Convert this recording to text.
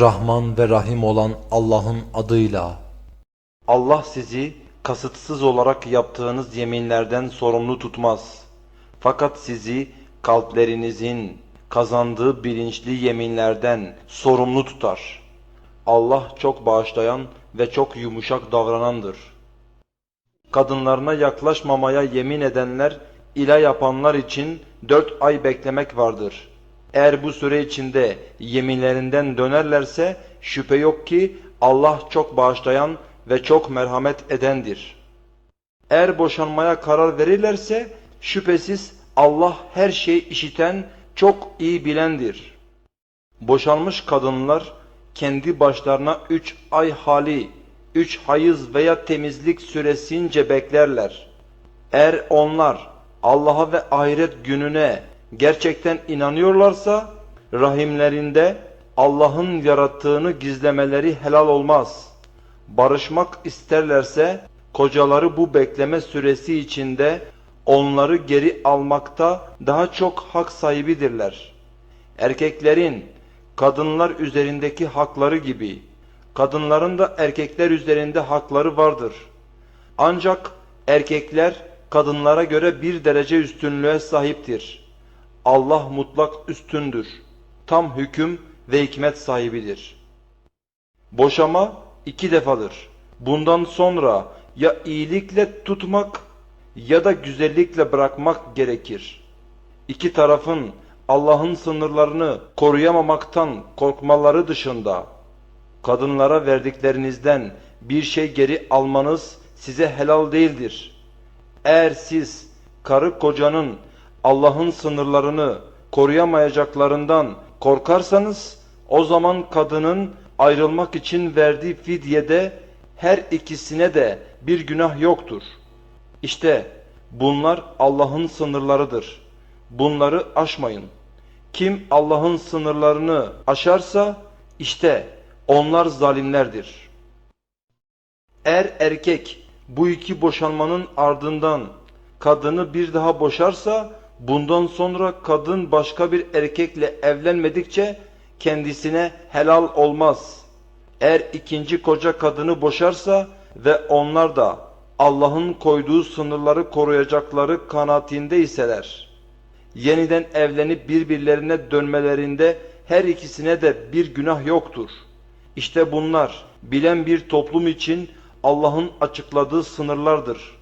Rahman ve Rahim olan Allah'ın adıyla. Allah sizi kasıtsız olarak yaptığınız yeminlerden sorumlu tutmaz. Fakat sizi kalplerinizin kazandığı bilinçli yeminlerden sorumlu tutar. Allah çok bağışlayan ve çok yumuşak davranandır. Kadınlarına yaklaşmamaya yemin edenler ila yapanlar için dört ay beklemek vardır. Eğer bu süre içinde yeminlerinden dönerlerse şüphe yok ki Allah çok bağışlayan ve çok merhamet edendir. Eğer boşanmaya karar verirlerse şüphesiz Allah her şeyi işiten, çok iyi bilendir. Boşanmış kadınlar kendi başlarına üç ay hali, üç hayız veya temizlik süresince beklerler. Eğer onlar Allah'a ve ahiret gününe gerçekten inanıyorlarsa rahimlerinde Allah'ın yarattığını gizlemeleri helal olmaz. Barışmak isterlerse kocaları bu bekleme süresi içinde onları geri almakta daha çok hak sahibidirler. Erkeklerin kadınlar üzerindeki hakları gibi kadınların da erkekler üzerinde hakları vardır. Ancak erkekler kadınlara göre bir derece üstünlüğe sahiptir. Allah mutlak üstündür. Tam hüküm ve hikmet sahibidir. Boşama iki defadır. Bundan sonra ya iyilikle tutmak ya da güzellikle bırakmak gerekir. İki tarafın Allah'ın sınırlarını koruyamamaktan korkmaları dışında kadınlara verdiklerinizden bir şey geri almanız size helal değildir. Eğer siz karı kocanın Allah'ın sınırlarını koruyamayacaklarından korkarsanız o zaman kadının ayrılmak için verdiği fidyede her ikisine de bir günah yoktur. İşte bunlar Allah'ın sınırlarıdır. Bunları aşmayın. Kim Allah'ın sınırlarını aşarsa işte onlar zalimlerdir. Eğer erkek bu iki boşanmanın ardından kadını bir daha boşarsa bundan sonra kadın başka bir erkekle evlenmedikçe kendisine helal olmaz. Eğer ikinci koca kadını boşarsa ve onlar da Allah'ın koyduğu sınırları koruyacakları kanaatinde iseler, yeniden evlenip birbirlerine dönmelerinde her ikisine de bir günah yoktur. İşte bunlar bilen bir toplum için Allah'ın açıkladığı sınırlardır.